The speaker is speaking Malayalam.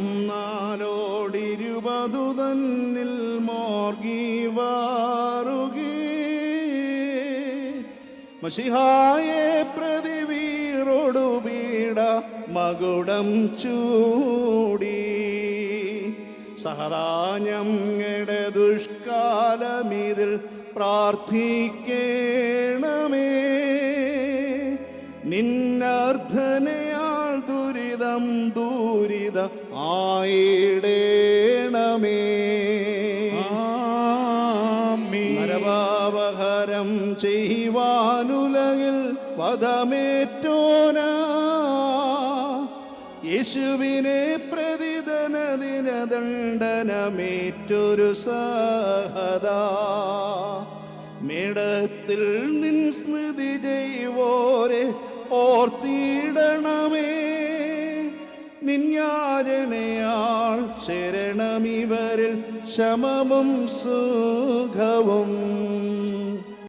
നാലോടിരുപതു തന്നിൽ മോർഗി വാറുകി. മഷിഹായെ പ്രതി വീറോടു പീഡ മകുടം ചൂടി. സഹദാഞ്ഞങ്ങളുടെ ദുഷ്കാലമിതിൽ പ്രാർത്ഥിക്കേണമേ. നിന്നർത്ഥനയാൽ ദുരിതം ദൂരിത ആയിടേണമേ. നരപാപഹരം ചെയ്യുവാനുലകിൽ വധമേറ്റോന. യേശുവിനെ പ്രതിദനദിന ദണ്ഡനമേറ്റൊരു സഹദാ മേടത്തിൽ നിൻ സ്മൃതി ചെയ്വോരെ ഓർത്തിടണമേ. നിന്യാജനയാൾ ശരണമിവരിൽ ശമവും സുഖവും.